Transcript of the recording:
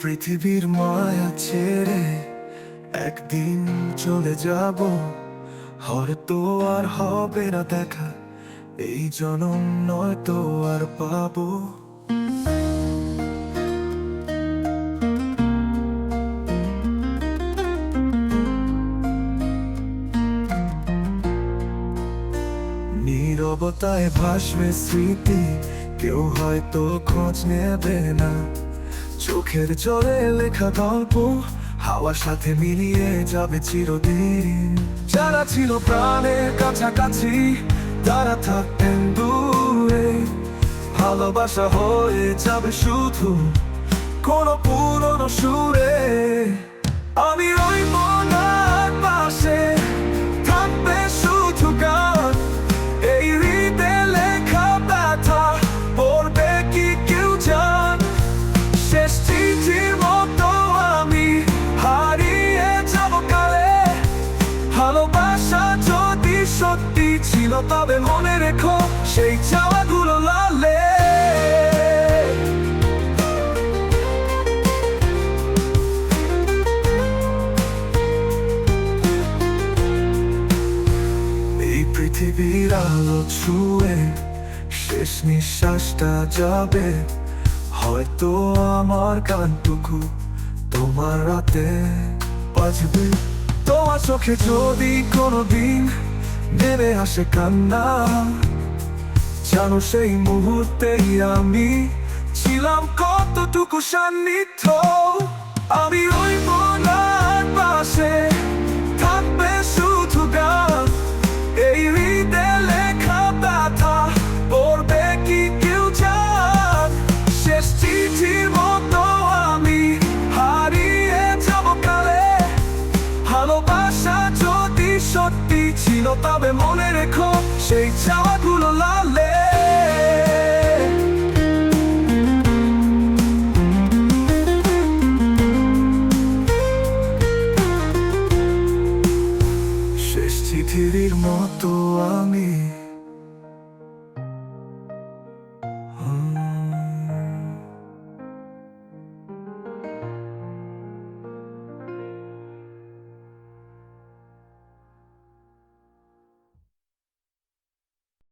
পৃথিবীর মায়া ছেড়ে একদিন চলে যাব। হয়তো আর হবে না দেখা, এই জনম নয়তো আর পাবো। নীরবতায় ভাসবে স্মৃতি, কেউ হয়তো খোঁজ নেবে না। চোখের জলে লেখা গল্প, হাওয়ার সাথে মিলিয়ে যাবে চিরদিন। যারা ছিল প্রাণের কাছাকাছি, তারা থাকতেন দূরে। ভালোবাসা হয়ে যাবে শুধু কোনো পুরনো সুরে। তবে মনে রেখো, সেই চাওয়াগুলো লালে। এই পৃথিবীর আলো ছুঁয়ে শেষ নিঃশ্বাসটা যাবে। হয়তো আমার গানটুকু তোমার রাতে বাজবে। তোমার চোখে যদি কোনো দিন নেমে আসে কান্না। জানো সেই মুহূর্তেই আমি ছিলাম কতটুকু সান্নিধ্য। ছিল তবে মনে রেখো সেই চাওয়াগুলো লালে